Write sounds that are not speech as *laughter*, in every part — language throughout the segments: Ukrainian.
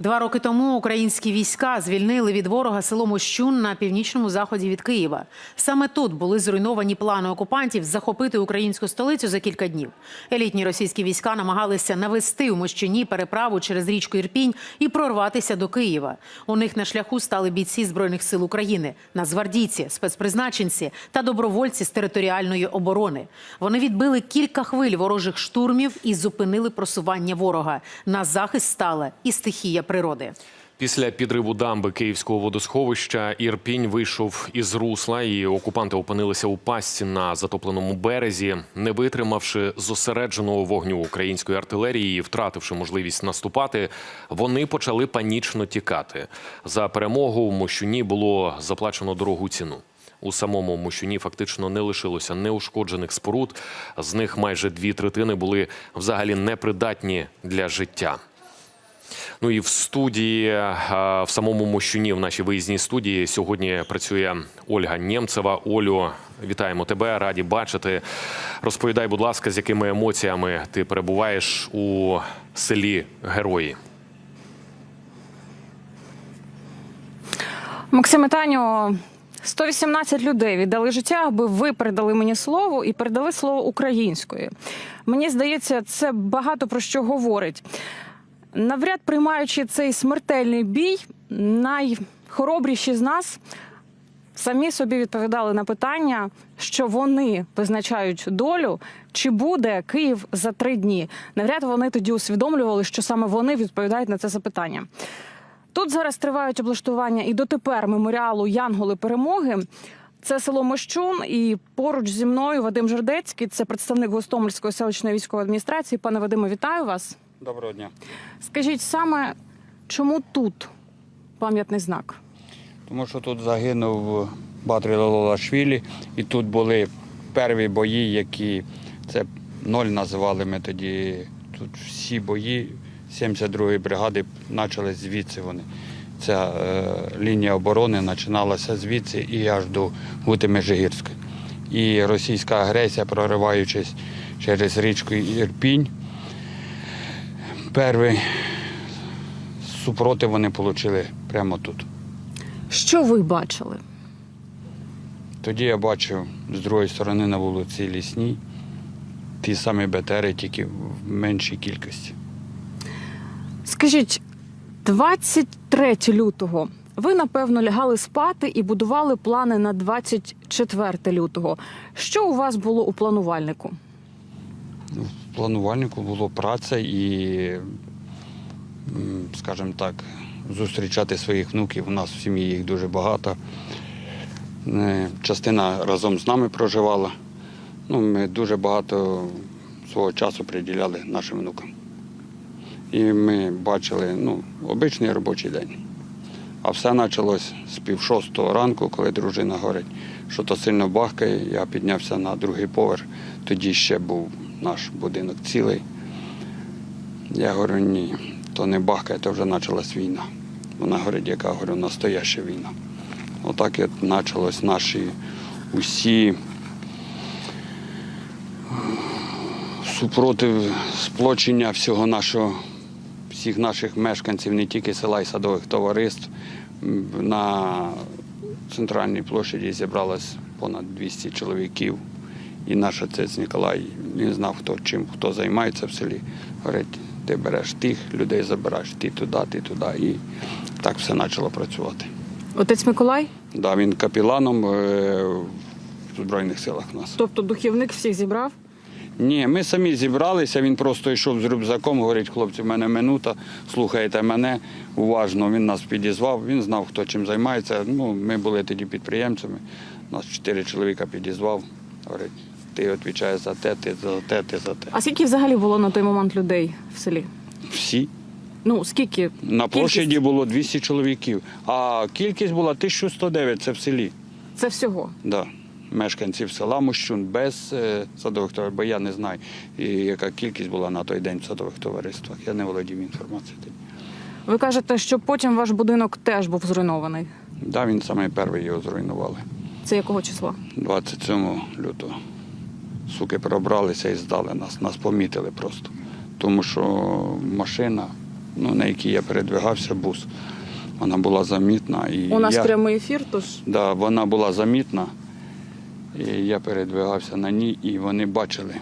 Два роки тому українські війська звільнили від ворога село Мощун на північному заході від Києва. Саме тут були зруйновані плани окупантів захопити українську столицю за кілька днів. Елітні російські війська намагалися навести у Мощуні переправу через річку Ірпінь і прорватися до Києва. У них на шляху стали бійці збройних сил України, нацгвардійці, спецпризначенці та добровольці з територіальної оборони. Вони відбили кілька хвиль ворожих штурмів і зупинили просування ворога. На захист стала і стихія природи. Після підриву дамби Київського водосховища Ірпінь вийшов із русла, і окупанти опинилися у пастці на затопленому березі, не витримавши зосередженого вогню української артилерії і втративши можливість наступати, вони почали панічно тікати. За перемогу в Мощуні було заплачено дорогу ціну. У самому Мощуні фактично не лишилося неушкоджених споруд. З них майже дві третини були взагалі непридатні для життя. Ну і в студії в самому Мощуні, в нашій виїзній студії, сьогодні працює Ольга Нємцева. Олю, вітаємо тебе, раді бачити. Розповідай, будь ласка, з якими емоціями ти перебуваєш у селі Герої. Максиме Таню, 118 людей віддали життя, аби ви передали мені слово і передали слово українською. Мені здається, це багато про що говорить. Навряд приймаючи цей смертельний бій, найхоробріші з нас самі собі відповідали на питання, що вони визначають долю, чи буде Київ за три дні. Навряд вони тоді усвідомлювали, що саме вони відповідають на це запитання. Тут зараз тривають облаштування і дотепер меморіалу Янголи перемоги. Це село Мощун, і поруч зі мною Вадим Жердецький, це представник Гостомельської селищної військової адміністрації. Пане Вадиме, вітаю вас. Доброго дня. Скажіть саме, чому тут пам'ятний знак? Тому що тут загинув Батрі Лалашвілі, і тут були перві бої, які це ноль називали ми тоді. Тут всі бої 72-ї бригади почали звідси вони. Ця е, лінія оборони починалася звідси і аж до Гути Межигірської. І російська агресія, прориваючись через річку Ірпінь, перший супротив вони отримали прямо тут. Що ви бачили? Тоді я бачив з другої сторони на вулиці Лісній ті самі БТРи, тільки в меншій кількості. Скажіть, 23 лютого. Ви напевно лягали спати і будували плани на 24 лютого. Що у вас було у планувальнику? В планувальнику було праця і, скажімо так, зустрічати своїх внуків. У нас в сім'ї їх дуже багато. Е, Частина разом з нами проживала. Ну, ми дуже багато свого часу приділяли нашим внукам. І ми бачили ну, обичний робочий день. А все почалось з пів шостого ранку, коли дружина говорить, що то сильно бахкає. Я піднявся на другий поверх. Тоді ще був наш будинок цілий. Я говорю, ні, то не бахкає, то вже почалась війна. Вона говорить, яка говорю, настояща війна. Отак і почалось наші усі супротив сплочення всього нашого, всіх наших мешканців, не тільки села і садових товариств. На центральній площаді зібралось понад 200 чоловіків. І наш отець Ніколай він знав, хто чим хто займається в селі. Говорить, ти береш тих, людей забираєш, ти туди, ти туди. І так все почало працювати. Отець Миколай? Да, він капіланом е, в Збройних силах у нас. Тобто духівник всіх зібрав? Ні, ми самі зібралися, він просто йшов з рюкзаком, говорить, хлопці, в мене минута, слухайте мене уважно. Він нас підізвав, він знав, хто чим займається. Ну, ми були тоді підприємцями, нас чотири чоловіка підізвав. Говорить, ти відповідаєш за те, ти за те, ти за те. А скільки взагалі було на той момент людей в селі? Всі. Ну, скільки? На Кількість? площаді було 200 чоловіків, а кількість була 1109, це в селі. Це всього. Да. Мешканців села Мощун без е, садових товариств, бо я не знаю, і яка кількість була на той день в садових товариствах. Я не володів інформацією. Ви кажете, що потім ваш будинок теж був зруйнований. Да, він саме перший його зруйнували. Це якого числа? 27 лютого. Суки пробралися і здали нас. Нас помітили просто. Тому що машина ну, на якій я передвигався, бус. Вона була замітна. І У нас я, прямий ефір, тож да, вона була замітна. І я передвигався на ній, і вони бачили.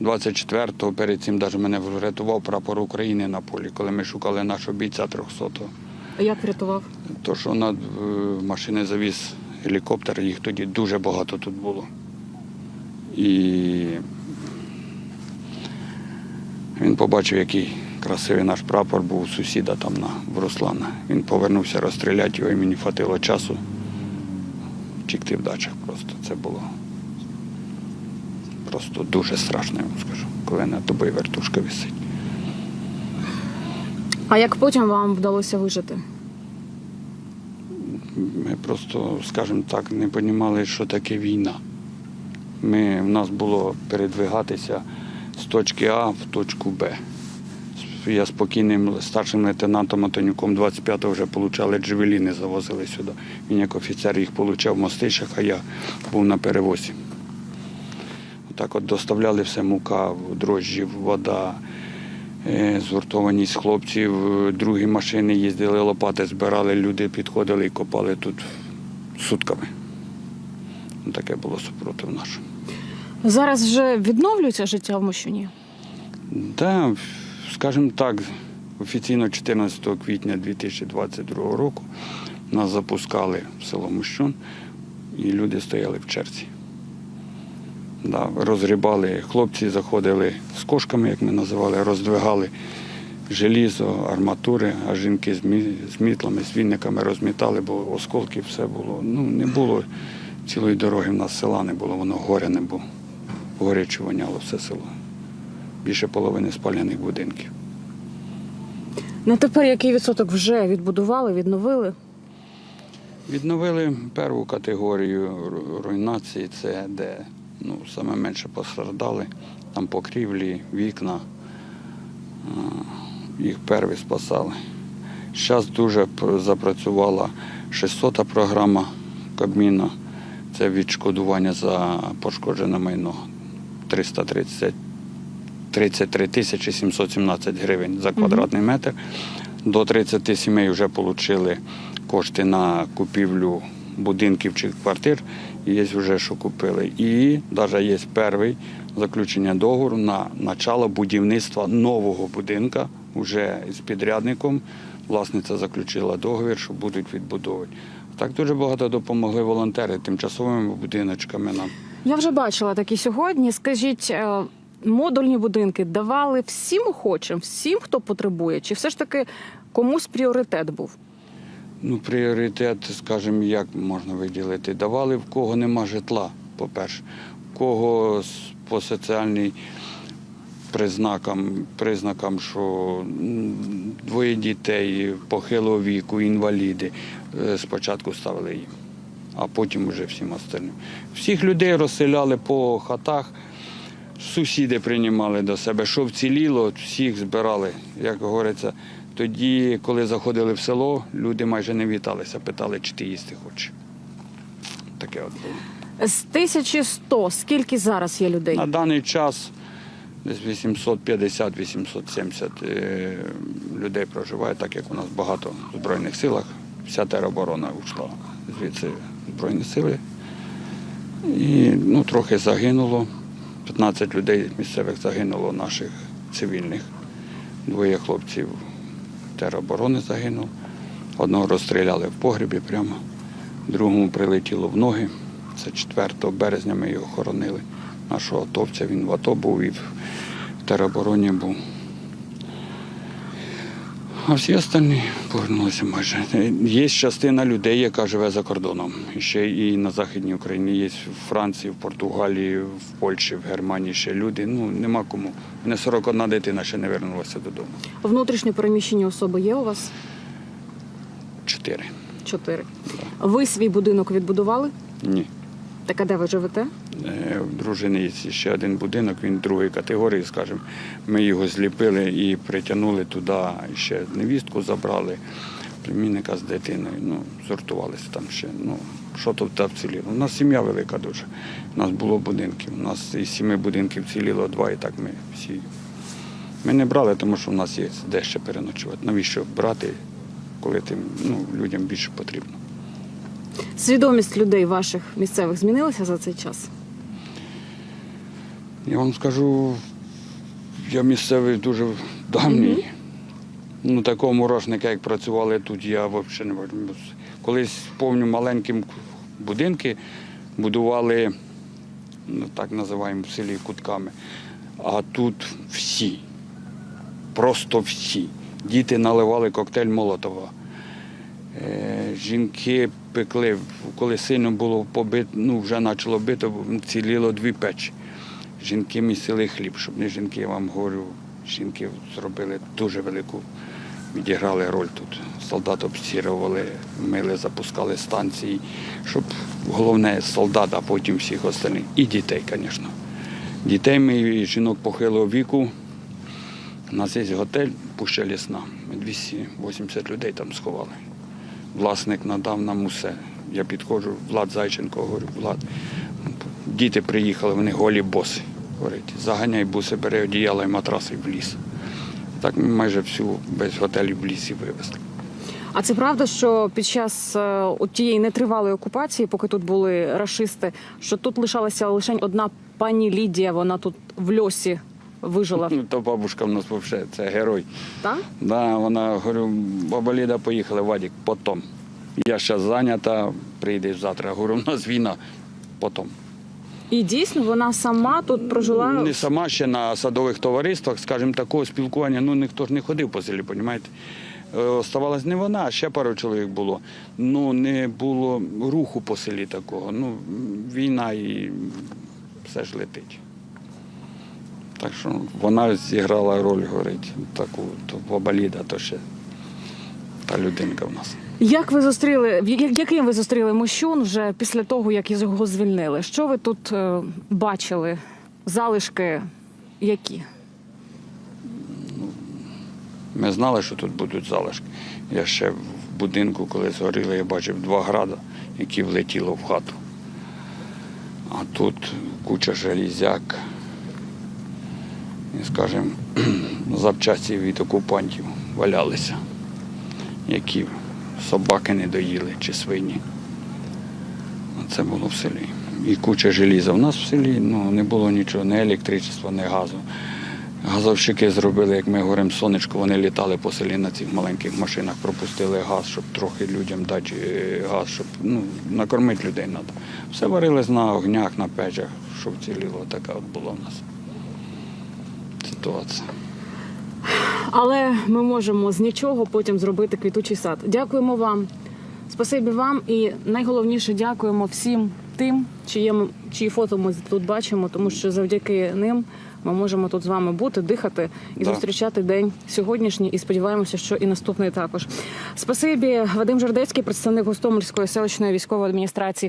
24-го перед цим навіть мене врятував прапор України на полі, коли ми шукали нашого бійця 300-го. як врятував? То, що над е, машини завіз гелікоптер, їх тоді дуже багато тут було. І він побачив, який красивий наш прапор був у сусіда там на, в Руслана. Він повернувся розстріляти його, і мені хватило часу втікти в дачах просто. Це було просто дуже страшно, я вам скажу, коли над тобою вертушка висить. А як потім вам вдалося вижити? Ми просто, скажімо так, не розуміли, що таке війна. Ми, в нас було передвигатися з точки А в точку Б. Я спокійним старшим лейтенантом Антонюком 25-го вже отримали джевеліни, завозили сюди. Він як офіцер їх отримав в Мостищах, а я був на перевозі. Так от доставляли все мука, дрожжі, вода, е, згуртованість хлопців, другі машини їздили, лопати збирали, люди підходили і копали тут сутками. Таке було супротив наш. Зараз вже відновлюється життя в Мощуні? Да, скажімо так, офіційно 14 квітня 2022 року нас запускали в село Мущун, і люди стояли в черзі. Да, розгрібали, хлопці заходили з кошками, як ми називали, роздвигали желізо, арматури, а жінки з мітлами, з вінниками розмітали, бо осколків все було. Ну, не було цілої дороги в нас села не було, воно горя не було. Горяче воняло все село. Більше половини спалених будинків. На тепер який відсоток вже відбудували, відновили? Відновили першу категорію руйнації, це де ну, саме менше постраждали. Там покрівлі, вікна. Їх перві спасали. Зараз дуже запрацювала 600-та програма Кабміна. Це відшкодування за пошкоджене майно 330 33 тисячі 717 гривень за квадратний метр. До 30 сімей вже отримали кошти на купівлю будинків чи квартир. І є вже що купили. І навіть є перший заключення договору на начало будівництва нового будинка вже з підрядником. Власниця заключила договір, що будуть відбудовувати. Так дуже багато допомогли волонтери тимчасовими будиночками нам. Я вже бачила такі сьогодні. Скажіть, е, модульні будинки давали всім охочим, всім, хто потребує, чи все ж таки комусь пріоритет був? Ну, пріоритет, скажімо, як можна виділити? Давали в кого нема житла, по-перше, в кого по соціальній признакам, признакам, що двоє дітей похилого віку, інваліди, спочатку ставили їм, а потім вже всім остальним. Всіх людей розселяли по хатах. Сусіди приймали до себе, що вціліло, всіх збирали. Як говориться, тоді, коли заходили в село, люди майже не віталися, питали, чи ти їсти хочеш. Таке от було. З 1100 скільки зараз є людей? На даний час десь 850-870 е, людей проживає, так як у нас багато в Збройних силах. Вся тероборона йшла звідси Збройні сили. І ну, трохи загинуло. 15 людей місцевих загинуло наших цивільних. Двоє хлопців тероборони загинуло. Одного розстріляли в погрібі прямо, другому прилетіло в ноги. Це 4 березня ми його хоронили. Нашого атовця він в АТО був і в теробороні був. А всі остальні повернулися майже. Є частина людей, яка живе за кордоном. Ще і на Західній Україні є в Франції, в Португалії, в Польщі, в Германії ще люди. Ну нема кому. Мене 41 дитина ще не вернулася додому. Внутрішньо переміщені особи є у вас? Чотири. Чотири. Ви свій будинок відбудували? Ні. Так а де ви живете? Е, В дружини є ще один будинок, він другої категорії, скажімо. Ми його зліпили і притягнули туди, ще невістку забрали, племінника з дитиною. Ну, сортувалися там ще. Ну, що тут та вціліло. У нас сім'я велика дуже. У нас було будинків. У нас із сіми будинків ціліло два, і так ми всі Ми не брали, тому що в нас є де ще переночувати. Навіщо брати, коли тим ну, людям більше потрібно? Свідомість людей ваших місцевих змінилася за цей час? Я вам скажу, я місцевий дуже давній. Ну, такого мурашника, як працювали тут, я взагалі не бачу. Колись помню маленькі будинки будували, ну так називаємо в селі кутками. А тут всі, просто всі. Діти наливали коктейль Молотова. Е, жінки пекли, коли сильно було побито, ну вже почало бити, ціліло дві печі. Жінки місили хліб, щоб не жінки, я вам говорю, жінки зробили дуже велику, відіграли роль тут. Солдат обстірували, мили, запускали станції, щоб головне солдат, а потім всіх остальних. І дітей, звісно. Дітей ми і жінок похилого віку. У нас є готель Пуща Лісна. Ми 280 людей там сховали. Власник надав нам усе. Я підходжу, Влад Зайченко, говорю, Влад, діти приїхали, вони голі боси. Говорить, заганяй буси, бери одіяла і матраси в ліс. Так ми майже всю без готелів в лісі вивезли. А це правда, що під час е, тієї нетривалої окупації, поки тут були рашисти, що тут лишалася лише одна пані Лідія, вона тут в льосі вижила. Ну, то бабушка в нас взагалі це герой. Так? Да, вона говорю, баба Ліда, поїхали, Вадік, потом. Я зараз зайнята, прийдеш завтра. Говорю, у нас війна, потом. І дійсно вона сама тут прожила. Не сама ще на садових товариствах, скажімо, такого спілкування, ну ніхто ж не ходив по селі, розумієте? Оставалась не вона, а ще пару чоловік було. Ну, не було руху по селі такого. Ну, війна і все ж летить. Так що вона зіграла роль, говорить, таку, то то ще та людинка в нас. Як ви зустріли, яким ви зустріли Мощун вже після того, як його звільнили? Що ви тут е, бачили? Залишки які? Ми знали, що тут будуть залишки. Я ще в будинку, коли згоріли, я бачив два града, які влетіло в хату. А тут куча железяк. Скажімо, *clears throat* запчасті від окупантів валялися, які собаки не доїли чи свині. Це було в селі. І куча желіза. У нас в селі ну, не було нічого, ні електричества, ні газу. Газовщики зробили, як ми говоримо, сонечко, вони літали по селі на цих маленьких машинах, пропустили газ, щоб трохи людям дати е, газ, щоб ну, накормити людей треба. Все варилось на огнях, на печах, щоб ціліло, така от була в нас ситуація. Але ми можемо з нічого потім зробити квітучий сад. Дякуємо вам. Спасибі вам і найголовніше дякуємо всім тим, чиє, чиї фото ми тут бачимо, тому що завдяки ним ми можемо тут з вами бути, дихати і Да. зустрічати день сьогоднішній. І сподіваємося, що і наступний також. Спасибі, Вадим Жердецький, представник Гостомельської селищної військової адміністрації.